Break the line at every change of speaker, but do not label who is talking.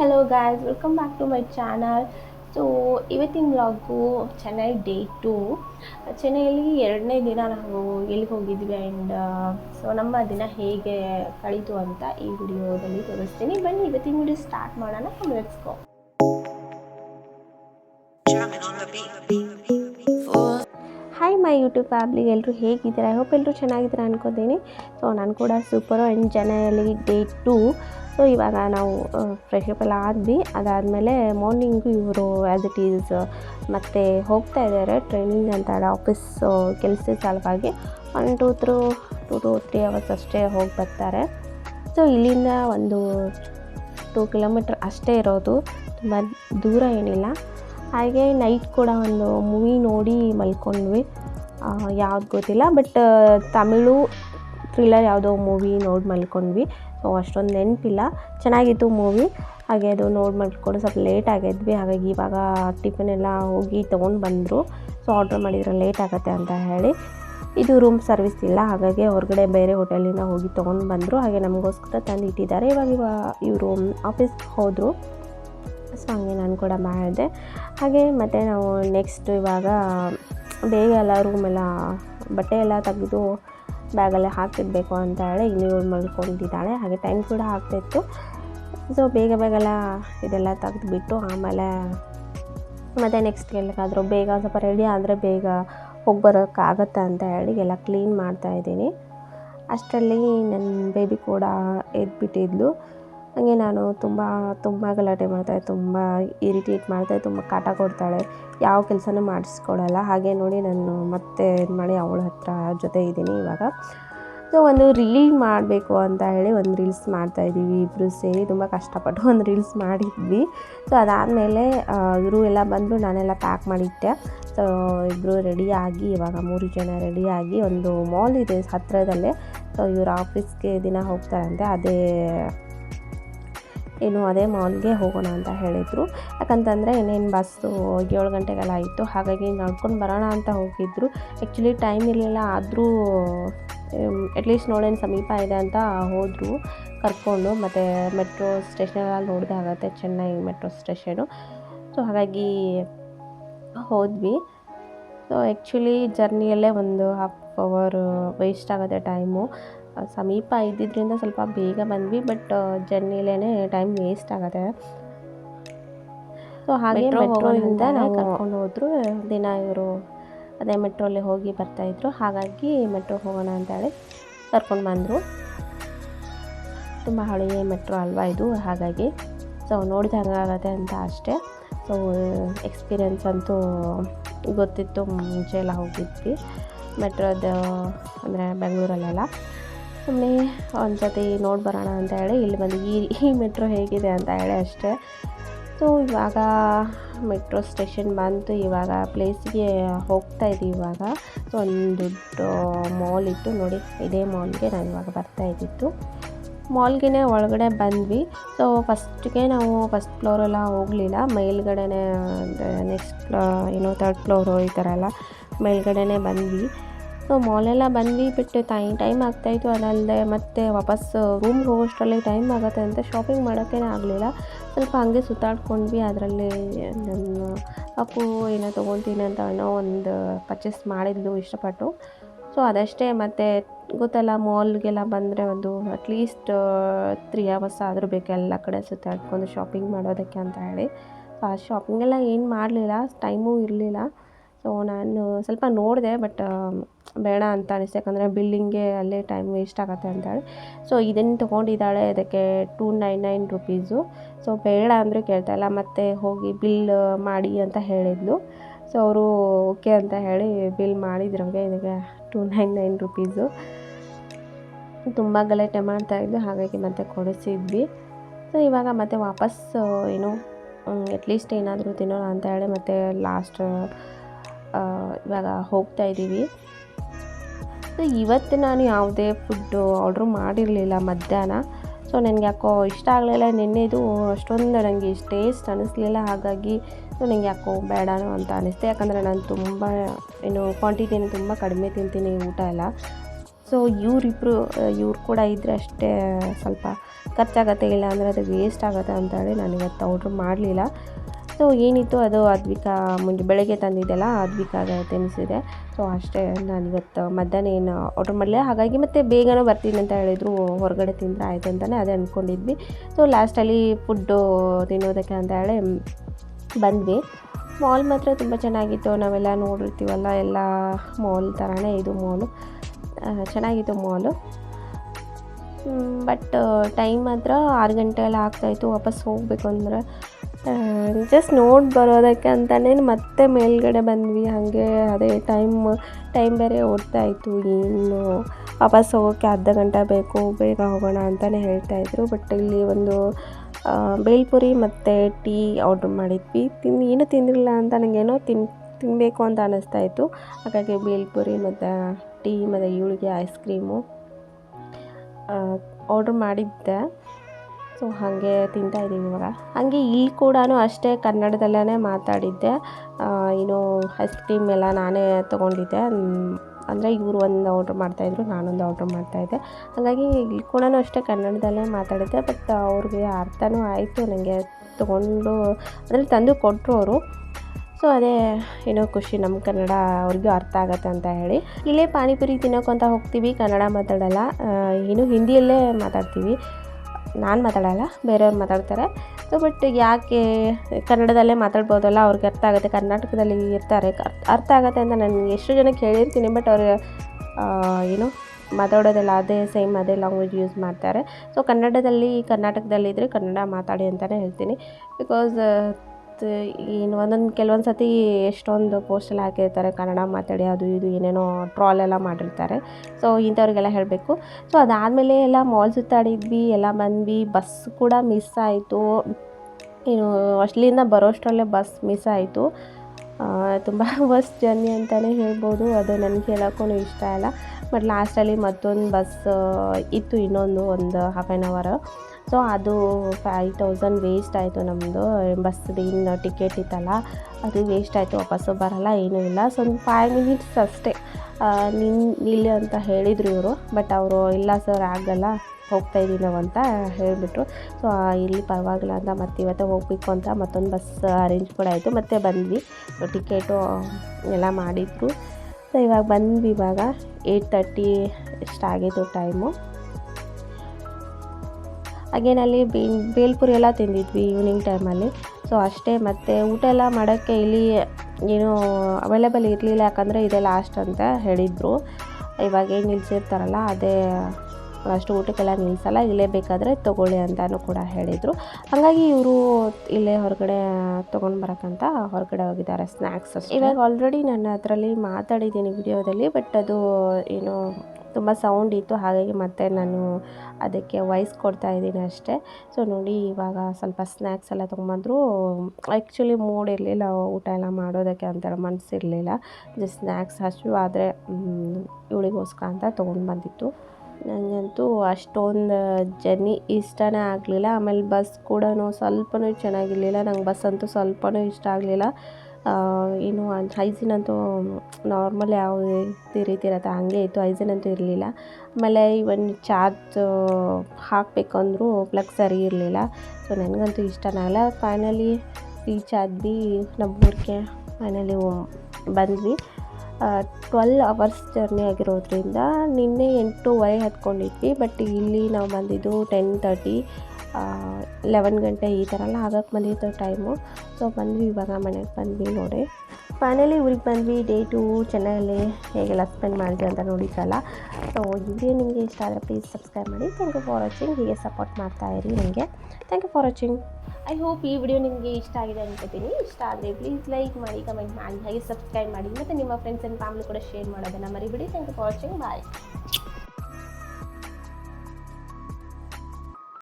Hello guys welcome back to my channel so ಇವತ್ತಿನ vlog Chennai day two ಚೆನ್ನೈಯಲ್ಲಿ ಎರಡನೇ ದಿನ ನಾವು ಎಲ್ಲಿಗೆ ಹೋಗಿದ್ವಿ ಆ್ಯಂಡ್ ಸೊ ನಮ್ಮ ದಿನ ಹೇಗೆ ಕಳೀತು ಅಂತ ಈ ವಿಡಿಯೋದಲ್ಲಿ ತೋರಿಸ್ತೀನಿ. ಬನ್ನಿ ಇವತ್ತಿನ ವಿಡಿಯೋ ಸ್ಟಾರ್ಟ್ ಮಾಡೋಣ. Let's go
Drumming on the beat. For
hi my YouTube family ಎಲ್ಲರೂ ಹೇಗಿದ್ದೀರಾ? ಐ ಹೋಪ್ ಎಲ್ಲರೂ ಚೆನ್ನಾಗಿದ್ದೀರಾ ಅನ್ಕೋತೀನಿ. ಸೊ ನಾನು ಕೂಡ ಸೂಪರು ಆ್ಯಂಡ್ ಚೆನ್ನೈಯಲ್ಲಿ ಡೇ ಟು ಸೊ ಇವಾಗ ನಾವು ಫ್ರೆಶಪ್ ಎಲ್ಲ ಆದ್ವಿ. ಅದಾದಮೇಲೆ ಮಾರ್ನಿಂಗು ಇವರು ಆ್ಯಸ್ ಇಟ್ ಈಸ್ ಮತ್ತೆ ಹೋಗ್ತಾ ಇದ್ದಾರೆ ಟ್ರೈನಿಂಗ್ ಅಂತ ಆಫೀಸ್ ಕೆಲಸದ ಸಲುವಾಗಿ. One to through two to three hours ಅಷ್ಟೇ ಹೋಗಿ ಬರ್ತಾರೆ. ಸೊ ಇಲ್ಲಿಂದ ಒಂದು ಟೂ ಕಿಲೋಮೀಟ್ರ್ ಅಷ್ಟೇ ಇರೋದು. ತುಂಬ ದೂರ ಏನಿಲ್ಲ. ಹಾಗೆ ನೈಟ್ ಕೂಡ ಒಂದು ಮೂವಿ ನೋಡಿ ಮಲ್ಕೊಂಡ್ವಿ. ಯಾವ್ದು ಗೊತ್ತಿಲ್ಲ ಬಟ್ ತಮಿಳು ಥ್ರಿಲ್ಲರ್ ಯಾವುದೋ ಮೂವಿ ನೋಡಿ ಮಲ್ಕೊಂಡ್ವಿ. ಸೊ ಅಷ್ಟೊಂದು ನೆನಪಿಲ್ಲ. ಚೆನ್ನಾಗಿತ್ತು ಮೂವಿ. ಹಾಗೆ ಅದು ನೋಡಿ ಮಲ್ಕೊಂಡು ಸ್ವಲ್ಪ ಲೇಟ್ ಆಗಿದ್ವಿ. ಹಾಗಾಗಿ ಇವಾಗ ಟಿಫಿನ್ ಎಲ್ಲ ಹೋಗಿ ತೊಗೊಂಡು ಬಂದರು. ಸೊ ಆರ್ಡ್ರ್ ಮಾಡಿದರೆ ಲೇಟ್ ಆಗುತ್ತೆ ಅಂತ ಹೇಳಿ. ಇದು ರೂಮ್ ಸರ್ವಿಸ್ ಇಲ್ಲ. ಹಾಗಾಗಿ ಹೊರಗಡೆ ಬೇರೆ ಹೋಟೆಲಿಂದ ಹೋಗಿ ತೊಗೊಂಡು ಬಂದರು. ಹಾಗೆ ನಮಗೋಸ್ಕರ ತಂದು ಇಟ್ಟಿದ್ದಾರೆ. ಇವಾಗ ಇವ ಇವರು ಆಫೀಸ್ಗೆ ಹೋದರು. ಸೊ ಹಾಗೆ ನಾನು ಕೂಡ ಮಾಡಿದೆ. ಹಾಗೆ ಮತ್ತು ನಾವು ನೆಕ್ಸ್ಟ್ ಇವಾಗ ಬೇಗ ಎಲ್ಲ ರೂಮೆಲ್ಲ ಬಟ್ಟೆ ಎಲ್ಲ ತೆಗೆದು ಬ್ಯಾಗಲ್ಲೇ ಹಾಕಿಡಬೇಕು ಅಂತ ಹೇಳಿ ಇಲ್ಲಿ ಇನ್ನೂ ಮಲ್ಕೊಂಡಿದ್ದಾಳೆ. ಹಾಗೆ ಟೈಮ್ ಕೂಡ ಆಗ್ತಾಯಿತ್ತು ಸೊ ಬೇಗ ಬೇಗೆಲ್ಲ ಇದೆಲ್ಲ ತೆಗೆದುಬಿಟ್ಟು ಆಮೇಲೆ ಮತ್ತು ನೆಕ್ಸ್ಟ್ ಎಲ್ಲಕ್ಕಾದರೂ ಬೇಗ ಸ್ವಲ್ಪ ರೆಡಿ ಆದರೆ ಬೇಗ ಹೋಗಿ ಬರೋಕ್ಕಾಗತ್ತೆ ಅಂತ ಹೇಳಿ ಎಲ್ಲ ಕ್ಲೀನ್ ಮಾಡ್ತಾಯಿದ್ದೀನಿ ಅಷ್ಟರಲ್ಲಿ ನನ್ನ ಬೇಬಿ ಕೂಡ ಎದ್ಬಿಟ್ಟಿದ್ಲು. ಹಾಗೆ ನಾನು ತುಂಬ ತುಂಬ ಗಲಾಟೆ ಮಾಡ್ತಾಳೆ, ತುಂಬ ಇರಿಟೇಟ್ ಮಾಡ್ತಾಳೆ, ತುಂಬ ಕಾಟ ಕೊಡ್ತಾಳೆ, ಯಾವ ಕೆಲಸನೂ ಮಾಡಿಸ್ಕೊಡಲ್ಲ ಹಾಗೆ ನೋಡಿ ನಾನು ಮತ್ತೆ ಇದು ಮಾಡಿ ಅವಳ ಹತ್ರ ಜೊತೆ ಇದ್ದೀನಿ ಇವಾಗ. ಸೊ ಒಂದು ರೀಲ್ ಮಾಡಬೇಕು ಅಂತ ಹೇಳಿ ಒಂದು ರೀಲ್ಸ್ ಮಾಡ್ತಾಯಿದ್ದೀವಿ ಇಬ್ಬರು ಸೇರಿ ತುಂಬ ಕಷ್ಟಪಟ್ಟು ಒಂದು ರೀಲ್ಸ್ ಮಾಡಿದ್ವಿ. ಸೊ ಅದಾದಮೇಲೆ ಇವರು ಎಲ್ಲ ಬಂದರು ನಾನೆಲ್ಲ ಪ್ಯಾಕ್ ಮಾಡಿಟ್ಟೆ. ಸೊ ಇಬ್ಬರು ರೆಡಿಯಾಗಿ ಇವಾಗ ಮೂರು ಜನ ರೆಡಿಯಾಗಿ ಒಂದು ಮಾಲ್ ಇದೆ ಹತ್ತಿರದಲ್ಲೇ ಸೊ ಇವರು ಆಫೀಸ್ಗೆ ದಿನ ಹೋಗ್ತಾರಂತೆ, ಅದೇ ಏನು ಅದೇ ಮಾಲ್ಗೆ ಹೋಗೋಣ ಅಂತ ಹೇಳಿದರು. ಯಾಕಂತಂದರೆ ಇನ್ನೇನು ಬಸ್ಸು ಏಳು ಗಂಟೆಗೆಲ್ಲ ಆಯಿತು ಹಾಗಾಗಿ ನಡ್ಕೊಂಡು ಬರೋಣ ಅಂತ ಹೋಗಿದ್ರು. ಆ್ಯಕ್ಚುಲಿ ಟೈಮ್ ಇರಲಿಲ್ಲ, ಆದರೂ ಅಟ್ಲೀಸ್ಟ್ ನೋಡೇನು ಸಮೀಪ ಇದೆ ಅಂತ ಹೋದರು. ಕರ್ಕೊಂಡು ಮತ್ತು ಮೆಟ್ರೋ ಸ್ಟೇಷನಲ್ಲಿ ನೋಡಿದೆ ಆಗುತ್ತೆ ಚೆನ್ನೈ ಮೆಟ್ರೋ ಸ್ಟೇಷನು ಸೊ ಹಾಗಾಗಿ ಹೋದ್ವಿ. ಸೊ ಆ್ಯಕ್ಚುಲಿ ಜರ್ನಿಯಲ್ಲೇ ಒಂದು ಹಾಫ್ ಅವರ್ ವೇಸ್ಟ್ ಆಗುತ್ತೆ ಟೈಮು ಸಮೀಪ ಇದ್ದಿದ್ದರಿಂದ ಸ್ವಲ್ಪ ಬೇಗ ಬಂದ್ವಿ ಬಟ್ ಜರ್ನಿಲೇ ಟೈಮ್ ವೇಸ್ಟ್ ಆಗುತ್ತೆ ಸೊ ಹಾಗೆ ಮೆಟ್ರೋಲಿಂದ ನಾವು ಕರ್ಕೊಂಡು ಹೋದ್ರು. ದಿನ ಇವರು ಅದೇ ಮೆಟ್ರೋಲ್ಲಿ ಹೋಗಿ ಬರ್ತಾಯಿದ್ರು ಹಾಗಾಗಿ ಮೆಟ್ರೋ ಹೋಗೋಣ ಅಂತೇಳಿ ಕರ್ಕೊಂಡು ಬಂದರು. ತುಂಬ ಹಳೆಯ ಮೆಟ್ರೋ ಅಲ್ವಾ ಇದು? ಹಾಗಾಗಿ ಸೊ ನೋಡಿದ ಹಂಗಾಗತ್ತೆ ಅಂತ ಅಷ್ಟೇ. ಸೊ ಎಕ್ಸ್ಪೀರಿಯನ್ಸ್ ಅಂತೂ ಗೊತ್ತಿತ್ತು ಮುಂಚೆ ಎಲ್ಲ ಹೋಗಿದ್ವಿ. ಮೆಟ್ರೋದು ಅಂದರೆ ಬೆಂಗಳೂರಲ್ಲೆಲ್ಲ. ಸುಮ್ಮನೆ ಒಂದು ಸತಿ ನೋಡಿ ಬರೋಣ ಅಂತ ಹೇಳಿ ಇಲ್ಲಿ ಬಂದು, ಈ ಈ ಮೆಟ್ರೋ ಹೇಗಿದೆ ಅಂತ ಹೇಳಿ ಅಷ್ಟೇ. ಸೊ ಇವಾಗ ಮೆಟ್ರೋ ಸ್ಟೇಷನ್ ಬಂತು. ಇವಾಗ ಪ್ಲೇಸ್ಗೆ ಹೋಗ್ತಾ ಇದ್ದೀವಿ ಇವಾಗ. ಸೊ ಒಂದು ದೊಡ್ಡ ಮಾಲ್ ಇತ್ತು. ನೋಡಿ, ಇದೇ ಮಾಲ್ಗೆ ನಾನು ಇವಾಗ ಬರ್ತಾ ಇದ್ದಿತ್ತು ಮಾಲ್ಗೆ ಒಳಗಡೆ ಬಂದ್ವಿ. ಸೊ ಫಸ್ಟ್ಗೆ ನಾವು ಫಸ್ಟ್ ಫ್ಲೋರೆಲ್ಲ ಹೋಗಲಿಲ್ಲ. ಮೇಲ್ಗಡೆನೇ ನೆಕ್ಸ್ಟ್ ಏನೋ ತರ್ಡ್ ಫ್ಲೋರು ಈ ಥರ ಎಲ್ಲ. ಮೇಲ್ಗಡೆನೇ ಬಂದ್ವಿ. ಸೊ ಮಾಲೆಲ್ಲ ಬಂದ್ವಿ ಬಿಟ್ಟು ಟೈ ಟೈಮ್ ಆಗ್ತಾಯಿತ್ತು ಅದಲ್ಲದೆ ಮತ್ತೆ ವಾಪಸ್ ರೂಮ್ಗೆ ಹೋಗೋಷ್ಟರಲ್ಲಿ ಟೈಮ್ ಆಗುತ್ತೆ ಅಂತ ಶಾಪಿಂಗ್ ಮಾಡೋಕ್ಕೇ ಆಗಲಿಲ್ಲ. ಸ್ವಲ್ಪ ಹಂಗೆ ಸುತ್ತಾಡ್ಕೊಂಡ್ವಿ. ಅದರಲ್ಲಿ ನನ್ನ ಅಪ್ಪು ಏನೋ ತೊಗೊತೀನಿ ಅಂತ ಅನ್ನೋ ಒಂದು ಪರ್ಚೇಸ್ ಮಾಡಿದ್ಲು, ಇಷ್ಟಪಟ್ಟು. ಸೊ ಅದಷ್ಟೇ. ಮತ್ತು ಗೊತ್ತಲ್ಲ ಮಾಲ್ಗೆಲ್ಲ ಬಂದರೆ ಒಂದು ಅಟ್ಲೀಸ್ಟ್ ತ್ರೀ ಅವರ್ಸ್ ಆದರೂ ಬೇಕು ಎಲ್ಲ ಕಡೆ ಸುತ್ತಾಡ್ಕೊಂಡು ಶಾಪಿಂಗ್ ಮಾಡೋದಕ್ಕೆ ಅಂತ ಹೇಳಿ. ಸೊ ಆ ಶಾಪಿಂಗೆಲ್ಲ ಏನು ಮಾಡಲಿಲ್ಲ. ಟೈಮೂ ಇರಲಿಲ್ಲ. ಸೊ ನಾನು ಸ್ವಲ್ಪ ನೋಡಿದೆ ಬಟ್ ಬೇಡ ಅಂತ ಅನಿಸ್ತು. ಯಾಕಂದರೆ ಬಿಲ್ಲಿಂಗ್ಗೆ ಅಲ್ಲೇ ಟೈಮ್ ವೇಸ್ಟ್ ಆಗುತ್ತೆ ಅಂತೇಳಿ ಸೊ ಇದನ್ನು ತೊಗೊಂಡಿದ್ದಾಳೆ ಅದಕ್ಕೆ two nine nine rupees so ಬೇಡ ಅಂದರೆ ಕೇಳ್ತಾಯಿಲ್ಲ ಮತ್ತೆ ಹೋಗಿ ಬಿಲ್ ಮಾಡಿ ಅಂತ ಹೇಳಿದ್ಲು. ಸೊ ಅವರು ಓಕೆ ಅಂತ ಹೇಳಿ ಬಿಲ್ ಮಾಡಿದ್ರಂಗೆ ಇದಕ್ಕೆ ಟೂ ನೈನ್ ನೈನ್ ರುಪೀಸು ತುಂಬ ಗಲಾಟೆ ಮಾಡ್ತಾಯಿದ್ಲು ಹಾಗಾಗಿ ಮತ್ತೆ ಕೊಡಿಸಿದ್ವಿ. ಸೊ ಇವಾಗ ಮತ್ತೆ ವಾಪಸ್ ಏನು ಅಟ್ಲೀಸ್ಟ್ ಏನಾದರೂ ತಿನ್ನೋಣ ಅಂತ ಹೇಳಿ ಮತ್ತೆ ಲಾಸ್ಟ್ ಇವಾಗ ಹೋಗ್ತಾ ಇದ್ದೀವಿ. ಸೊ ಇವತ್ತು ನಾನು ಯಾವುದೇ ಫುಡ್ಡು ಆರ್ಡ್ರ್ ಮಾಡಿರಲಿಲ್ಲ ಮಧ್ಯಾಹ್ನ. ಸೊ ನನಗೆ ಯಾಕೋ ಇಷ್ಟ ಆಗಲಿಲ್ಲ ನಿನ್ನೆದು ಅಷ್ಟೊಂದು ನನಗೆ ಟೇಸ್ಟ್ ಅನ್ನಿಸ್ಲಿಲ್ಲ ಹಾಗಾಗಿ ಸೊ ನನಗೆ ಯಾಕೋ ಬೇಡನೋ ಅಂತ ಅನ್ನಿಸ್ತೆ ಯಾಕಂದರೆ ನಾನು ತುಂಬ, ಏನು ಕ್ವಾಂಟಿಟಿನ ತುಂಬ ಕಡಿಮೆ ತಿಂತೀನಿ, ಊಟ ಎಲ್ಲ. ಸೊ ಇವರಿಬ್ಬರು ಇವ್ರು ಕೂಡ ಇದ್ದರೆ ಅಷ್ಟೇ ಸ್ವಲ್ಪ ಖರ್ಚಾಗತ್ತೆ ಇಲ್ಲ ಅಂದರೆ ಅದು ವೇಸ್ಟ್ ಆಗುತ್ತೆ ಅಂತ ಹೇಳಿ ನಾನು ಇವತ್ತು ಆರ್ಡ್ರ್ ಮಾಡಲಿಲ್ಲ. ಸೊ ಏನಿತ್ತು ಅದು ಅದ್ವಿಕಾ ಮುಂಜೆ, ಬೆಳಗ್ಗೆ ತಂದಿದ್ದೆಲ್ಲ ಅದ್ವಿಕಾಗ ತಿನ್ನಿಸಿದೆ ಸೊ ಅಷ್ಟೇ ನಾನು ಇವತ್ತು ಮಧ್ಯಾಹ್ನ ಏನು ಆರ್ಡ್ರ್ ಮಾಡಲಿಲ್ಲ. ಹಾಗಾಗಿ ಮತ್ತೆ ಬೇಗನೆ ಬರ್ತೀನಿ ಅಂತ ಹೇಳಿದರು, ಹೊರಗಡೆ ತಿಂದರೆ ಆಯಿತು ಅಂತಲೇ ಅದೇ ಅಂದ್ಕೊಂಡಿದ್ವಿ ಸೊ ಲಾಸ್ಟಲ್ಲಿ ಫುಡ್ಡು ತಿನ್ನೋದಕ್ಕೆ ಅಂತ ಹೇಳಿ ಬಂದ್ವಿ. ಮಾಲ್ ಮಾತ್ರ ತುಂಬ ಚೆನ್ನಾಗಿತ್ತು. ನಾವೆಲ್ಲ ನೋಡಿರ್ತೀವಲ್ಲ, ಎಲ್ಲ ಮಾಲ್ ಥರನೇ ಇದು ಮಾಲು ಚೆನ್ನಾಗಿತ್ತು ಮಾಲು ಬಟ್ ಟೈಮ್ ಮಾತ್ರ ಆರು ಗಂಟೆ ಎಲ್ಲ ಆಗ್ತಾಯಿತ್ತು ವಾಪಸ್ ಹೋಗಬೇಕು ಅಂದರೆ ಜಸ್ಟ್ ನೋಡಿ ಬರೋದಕ್ಕೆ ಅಂತಲೇ ಮತ್ತೆ ಮೇಲ್ಗಡೆ ಬಂದ್ವಿ. ಹಾಗೆ ಅದೇ ಟೈಮ್ ಟೈಮ್ ಬೇರೆ ಓಡ್ತಾ ಇತ್ತು. ಇನ್ನು ವಾಪಸ್ ಹೋಗೋಕ್ಕೆ ಅರ್ಧ ಗಂಟೆ ಬೇಕು, ಬೇಗ ಹೋಗೋಣ ಅಂತಲೇ ಹೇಳ್ತಾಯಿದ್ರು ಬಟ್ ಇಲ್ಲಿ ಒಂದು ಬೇಲ್ಪುರಿ ಮತ್ತು ಟೀ ಆರ್ಡ್ರ್ ಮಾಡಿದ್ವಿ. ತಿನ್, ಏನು ತಿಂದಿರಲಿಲ್ಲ ಅಂತ ನನಗೇನೋ ತಿನ್ ತಿನ್ನಬೇಕು ಅಂತ ಅನ್ನಿಸ್ತಾ ಇತ್ತು. ಹಾಗಾಗಿ ಬೇಲ್ಪುರಿ ಮತ್ತು ಟೀ ಮತ್ತು ಇವಳಿಗೆ ಐಸ್ ಕ್ರೀಮು ಆರ್ಡ್ರ್ ಮಾಡಿದ್ದೆ. ಸೊ ಹಾಗೆ ತಿಂತಾ ಇದ್ದೀವಿ ಇವಾಗ. ಹಾಗೆ ಇಲ್ಲಿ ಕೂಡ ಅಷ್ಟೇ ಕನ್ನಡದಲ್ಲೇ ಮಾತಾಡಿದ್ದೆ. ಏನು ಐಸ್ ಕ್ರೀಮ್ ಎಲ್ಲ ನಾನೇ ತೊಗೊಂಡಿದ್ದೆ. ಅಂದರೆ ಇವರು ಒಂದು ಆರ್ಡ್ರ್ ಮಾಡ್ತಾಯಿದ್ರು, ನಾನೊಂದು ಆರ್ಡ್ರ್ ಮಾಡ್ತಾಯಿದ್ದೆ. ಹಾಗಾಗಿ ಇಲ್ಲಿ ಕೂಡ ಅಷ್ಟೇ ಕನ್ನಡದಲ್ಲೇ ಮಾತಾಡಿದ್ದೆ. ಬಟ್ ಅವ್ರಿಗೆ ಅರ್ಥನೂ ಆಯಿತು. ನನಗೆ ತೊಗೊಂಡು, ಅದರಲ್ಲಿ ತಂದು ಕೊಟ್ಟರು ಅವರು. ಸೊ ಅದೇ, ಏನೋ ಖುಷಿ ನಮ್ಮ ಕನ್ನಡ ಅವ್ರಿಗೂ ಅರ್ಥ ಆಗತ್ತೆ ಅಂತ ಹೇಳಿ. ಇಲ್ಲೇ ಪಾನಿಪುರಿ ತಿನ್ನೋಕ್ಕಂತ ಹೋಗ್ತೀವಿ ಕನ್ನಡ ಮಾತಾಡಲ್ಲ. ಏನು ಹಿಂದಿಯಲ್ಲೇ ಮಾತಾಡ್ತೀವಿ. ನಾನು ಮಾತಾಡಲ್ಲ, ಬೇರೆಯವ್ರು ಮಾತಾಡ್ತಾರೆ. ಸೊ ಬಟ್ ಯಾಕೆ ಕನ್ನಡದಲ್ಲೇ ಮಾತಾಡ್ಬೋದಲ್ಲ? ಅವ್ರಿಗೆ ಅರ್ಥ ಆಗುತ್ತೆ. ಕರ್ನಾಟಕದಲ್ಲಿ ಇರ್ತಾರೆ. ಅರ್ಥ ಆಗುತ್ತೆ ಅಂತ ನಾನು ಎಷ್ಟು ಜನಕ್ಕೆ ಹೇಳಿರ್ತೀನಿ ಬಟ್ ಅವ್ರಿಗೆ ಏನು, ಮಾತಾಡೋದೆಲ್ಲ ಅದೇ ಸೇಮ್ ಅದೇ ಲ್ಯಾಂಗ್ವೇಜ್ ಯೂಸ್ ಮಾಡ್ತಾರೆ. ಸೊ ಕನ್ನಡದಲ್ಲಿ ಕರ್ನಾಟಕದಲ್ಲಿದ್ದರೆ ಕನ್ನಡ ಮಾತಾಡಿ ಅಂತಲೇ ಹೇಳ್ತೀನಿ. ಬಿಕಾಸ್ ಏನು ಒಂದೊಂದು ಕೆಲವೊಂದು ಸತಿ ಎಷ್ಟೊಂದು ಪೋಸ್ಟಲ್ಲಿ ಹಾಕಿರ್ತಾರೆ, ಕನ್ನಡ ಮಾತಾಡಿ ಅದು ಇದು ಏನೇನೋ ಟ್ರಾಲ್ ಎಲ್ಲ ಮಾಡಿರ್ತಾರೆ. ಸೊ ಇಂಥವ್ರಿಗೆಲ್ಲ ಹೇಳಬೇಕು. ಸೊ ಅದಾದಮೇಲೆ ಎಲ್ಲ ಮಾಲ್ ಸುತ್ತಾಡಿದ್ವಿ, ಎಲ್ಲ ಬಂದ್ವಿ. ಬಸ್ ಕೂಡ ಮಿಸ್ ಆಯಿತು. ಏನು, ಅಷ್ಟಲಿಂದ ಬರೋಷ್ಟರಲ್ಲೇ ಬಸ್ ಮಿಸ್ ಆಯಿತು. ತುಂಬ ಬಸ್ ಜರ್ನಿ ಅಂತಲೇ ಹೇಳ್ಬೋದು. ಅದು ನನಗೆ ಹೇಳೋಕ್ಕೂ ಇಷ್ಟ ಇಲ್ಲ. ಬಟ್ ಲಾಸ್ಟಲ್ಲಿ ಮತ್ತೊಂದು ಬಸ್ ಇತ್ತು ಇನ್ನೊಂದು, ಒಂದು ಹಾಫ್ ಆ್ಯನ್ ಅವರ್ ಸೊ ಅದು ಫೈವ್ ತೌಸಂಡ್ ವೇಸ್ಟ್ ಆಯಿತು ನಮ್ಮದು ಬಸ್ದು ಇನ್ನು ಟಿಕೆಟ್ ಇತ್ತಲ್ಲ, ಅದು ವೇಸ್ಟ್ ಆಯಿತು, ವಾಪಸ್ಸು ಬರಲ್ಲ, ಏನೂ ಇಲ್ಲ. ಸೊ ಒಂದು ಫೈವ್ ಮಿನಿಟ್ಸ್ ಅಷ್ಟೇ ನಿನ್, ನಿಲ್ಲಿ ಅಂತ ಹೇಳಿದರು ಇವರು ಬಟ್ ಅವರು ಇಲ್ಲ ಸರ್ ಆಗಲ್ಲ, ಹೋಗ್ತಾ ಇದ್ದೀವಿ ನಾವು ಅಂತ ಹೇಳಿಬಿಟ್ರು. ಸೊ ಇಲ್ಲಿ ಪರವಾಗಿಲ್ಲ ಅಂತ ಮತ್ತೆ ಇವತ್ತು ಹೋಗಬೇಕು ಅಂತ ಮತ್ತೊಂದು ಬಸ್ ಅರೇಂಜ್ ಕೂಡ ಆಯಿತು. ಮತ್ತೆ ಬಂದ್ವಿ. ಟಿಕೆಟು ಎಲ್ಲ ಮಾಡಿದ್ರು. ಸೊ ಇವಾಗ ಬಂದ್ವಿ ಇವಾಗ ಏಯ್ಟ್ ತರ್ಟಿ ಎಷ್ಟಾಗಿತ್ತು ಟೈಮು ಹಾಗೇನಲ್ಲಿ ಅಲ್ಲಿ ಬೇಲ್ಪುರಿ ಎಲ್ಲ ತಿಂದಿದ್ವಿ ಈವ್ನಿಂಗ್ ಟೈಮಲ್ಲಿ ಸೊ ಅಷ್ಟೇ ಮತ್ತು ಊಟ ಎಲ್ಲ ಮಾಡೋಕ್ಕೆ ಇಲ್ಲಿ ಏನೂ ಅವೈಲೇಬಲ್ ಇರಲಿಲ್ಲ, ಯಾಕಂದರೆ ಇದೆ ಲಾಸ್ಟ್ ಅಂತ ಹೇಳಿದರು. ಇವಾಗ ಏನು ನಿಲ್ಲಿಸಿರ್ತಾರಲ್ಲ ಅದೇ ಅಷ್ಟು ಊಟಕ್ಕೆಲ್ಲ ನಿಲ್ಲಿಸಲ್ಲ ಇಲ್ಲೇ ಬೇಕಾದರೆ ತೊಗೊಳ್ಳಿ ಅಂತಲೂ ಕೂಡ ಹೇಳಿದರು. ಹಾಗಾಗಿ ಇವರು ಇಲ್ಲೇ ಹೊರಗಡೆ ತೊಗೊಂಡು ಬರೋಕ್ಕಂತ ಹೊರಗಡೆ ಹೋಗಿದ್ದಾರೆ ಸ್ನ್ಯಾಕ್ಸ್ ಇವಾಗ ಆಲ್ರೆಡಿ ನಾನು ಅದರಲ್ಲಿ ಮಾತಾಡಿದ್ದೀನಿ ವಿಡಿಯೋದಲ್ಲಿ ಬಟ್ ಅದು ಏನು ತುಂಬ ಸೌಂಡ್ ಇತ್ತು, ಹಾಗಾಗಿ ಮತ್ತೆ ನಾನು ಅದಕ್ಕೆ ವಾಯ್ಸ್ ಕೊಡ್ತಾ ಇದ್ದೀನಿ ಅಷ್ಟೇ. ಸೊ ನೋಡಿ, ಇವಾಗ ಸ್ವಲ್ಪ ಸ್ನ್ಯಾಕ್ಸ್ ಎಲ್ಲ ತೊಗೊಂಬಂದ್ರು. ಆ್ಯಕ್ಚುಲಿ ಮೂಡ್ ಇರಲಿಲ್ಲ, ಊಟ ಎಲ್ಲ ಮಾಡೋದಕ್ಕೆ ಅಂತೇಳಿ ಮನಸ್ಸಿರಲಿಲ್ಲ ಜಸ್ಟ್ ಸ್ನ್ಯಾಕ್ಸ್ ಹಸಿವು ಆದರೆ ಇವಳಿಗೋಸ್ಕರ ಅಂತ ತೊಗೊಂಡು ಬಂದಿತ್ತು ನನಗಂತೂ ಅಷ್ಟೊಂದು ಜರ್ನಿ ಇಷ್ಟನೇ ಆಗಲಿಲ್ಲ. ಆಮೇಲೆ ಬಸ್ ಕೂಡ ಸ್ವಲ್ಪನೂ ಚೆನ್ನಾಗಿರಲಿಲ್ಲ. ನಂಗೆ ಬಸ್ ಅಂತೂ ಸ್ವಲ್ಪನೂ ಇಷ್ಟ ಆಗಲಿಲ್ಲ. ಏನು ಹೈಜಿನ್ ಅಂತೂ ನಾರ್ಮಲ್ ಯಾವ ರೀತಿ ಇರುತ್ತೆ, ಹಾಗೆ ಇತ್ತು ಹೈಜಿನ್ ಅಂತೂ ಇರಲಿಲ್ಲ. ಆಮೇಲೆ ಇವನ್ ಚಾರ್ಜ್ ಹಾಕಬೇಕಂದ್ರೂ ಪ್ಲಗ್ ಸರಿ ಇರಲಿಲ್ಲ. ಸೊ ನನಗಂತೂ ಇಷ್ಟನೇ ಆಗಲ್ಲ ಫೈನಲಿ ರೀಚ್ ಆದ್ವಿ ನಮ್ಮ ಊರಿಗೆ ಫೈನಲಿ ಬಂದ್ವಿ. ಟ್ವೆಲ್ ಅವರ್ಸ್ ಜರ್ನಿ ಆಗಿರೋದ್ರಿಂದ ನಿನ್ನೆ ಎಂಟೂವರೆ ಹತ್ಕೊಂಡಿದ್ವಿ ಬಟ್ ಇಲ್ಲಿ ನಾವು ಬಂದಿದ್ದು ಟೆನ್ ತರ್ಟಿ ಲೆವೆನ್ ಗಂಟೆ ಈ ಥರ ಎಲ್ಲ ಆಗಕ್ಕೆ ಬಂದಿತ್ತು ಟೈಮು ಸೊ ಬಂದ್ವಿ ಇವಾಗ ಮನೆಗೆ ಬಂದ್ವಿ ನೋಡಿ. ಫೈನಲಿ ಊರಿಗೆ ಬಂದ್ವಿ. ಡೇ ಟು ಚೆನ್ನೈಯಲ್ಲಿ ಹೇಗೆಲ್ಲ ಸ್ಪೆಂಡ್ ಮಾಡಿದ್ವಿ ಅಂತ ನೋಡಿದ್ದಲ್ಲ ಸೊ ವಿಡಿಯೋ ನಿಮಗೆ ಇಷ್ಟ ಆದರೆ ಪ್ಲೀಸ್ ಸಬ್ಸ್ಕ್ರೈಬ್ ಮಾಡಿ. ಥ್ಯಾಂಕ್ ಯು ಫಾರ್ ವಾಚಿಂಗ್ ಹೀಗೆ ಸಪೋರ್ಟ್ ಮಾಡ್ತಾ ಇರಿ ನನಗೆ thank you for watching I hope ಈ ವಿಡಿಯೋ ನಿಮಗೆ ಇಷ್ಟ ಆಗಿದೆ ಅನ್ಕೋತೀನಿ. ಇಷ್ಟ ಆದರೆ ಪ್ಲೀಸ್ ಲೈಕ್ ಮಾಡಿ ಕಮೆಂಟ್ ಮಾಡಿ, ಹಾಗೆ ಸಬ್ಸ್ಕ್ರೈಬ್ ಮಾಡಿ. ಮತ್ತು ನಿಮ್ಮ ಫ್ರೆಂಡ್ಸ್ ಆ್ಯಂಡ್ ಫ್ಯಾಮಿಲಿ ಕೂಡ ಶೇರ್ ಮಾಡೋದನ್ನು ಮರಿಬಿಡಿ. Thank you for watching bye